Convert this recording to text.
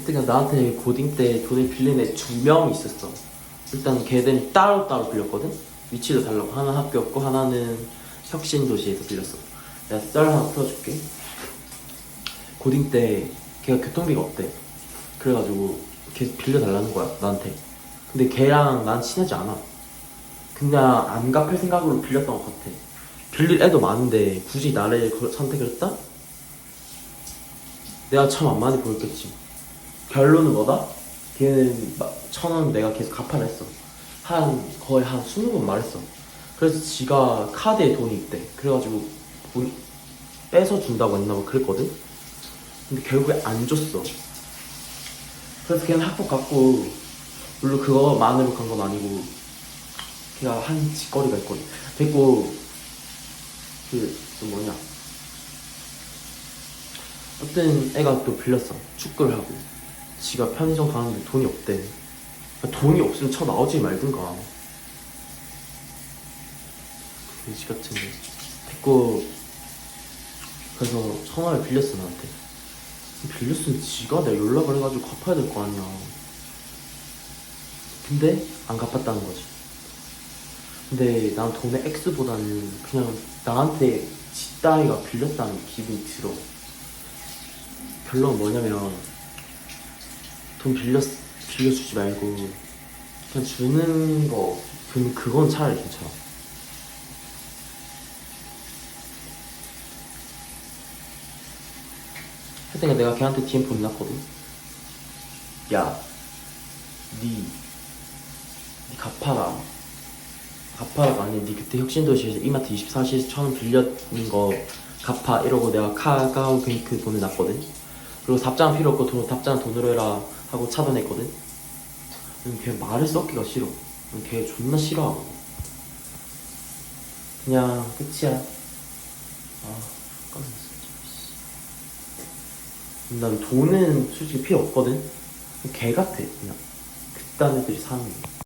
그때가 나한테 고딩 때 돈을 빌린 애 두 명이 있었어. 일단 걔들은 따로따로 빌렸거든? 위치도 달라고. 하나 학교였고, 하나는 혁신도시에서 빌렸어. 내가 썰 하나 풀어줄게. 고딩 때 걔가 교통비가 없대. 그래가지고 계속 빌려달라는 거야, 나한테. 근데 걔랑 난 친하지 않아. 그냥 안 갚을 생각으로 빌렸던 것 같아. 빌릴 애도 많은데 굳이 나를 거- 선택을 했다? 내가 참 안 많이 보였겠지. 결론은 뭐다? 걔는 천 원 내가 계속 갚아라 했어. 한 거의 한 20번 말했어. 그래서 지가 카드에 돈이 있대. 그래가지고 돈 빼서 준다고 했나 봐 그랬거든? 근데 결국에 안 줬어. 그래서 걔는 학폭 갖고 물론 그거만으로 간 건 아니고 걔가 한 짓거리가 있거든. 됐고 그 또 뭐냐 어떤 애가 또 빌렸어 축구를 하고 지가 편의점 가는데 돈이 없대. 돈이 없으면 쳐 나오지 말든가. 돼지 같은 데 됐고 그래서 천 원을 빌렸어 나한테. 빌렸으면 지가 내가 연락을 해가지고 갚아야 될 거 아니야. 근데 안 갚았다는 거지. 근데 난 돈의 X보다는 그냥 나한테 지 따위가 빌렸다는 기분이 들어. 결론은 뭐냐면 돈 빌렸, 빌려주지 말고 그냥 주는 거 그, 그건 차라리 괜찮아. 하여튼 내가 걔한테 DM 보내놨거든. 야 니, 니 갚아라. 갚아라가 아니라 니 그때 혁신도시에서 이마트 24시에서 천원 빌렸는 거 갚아. 이러고 내가 카카오 뱅크 보내놨거든. 그리고 답장 필요 없고 돈, 답장 돈으로 해라 하고 차단했거든. 음, 걔 말을 썩기가 싫어. 음, 걔 존나 싫어하고. 그냥 끝이야. 아 깜짝이야. 난 돈은 솔직히 필요 없거든. 걔 같아 그냥. 그딴 애들이 사는 게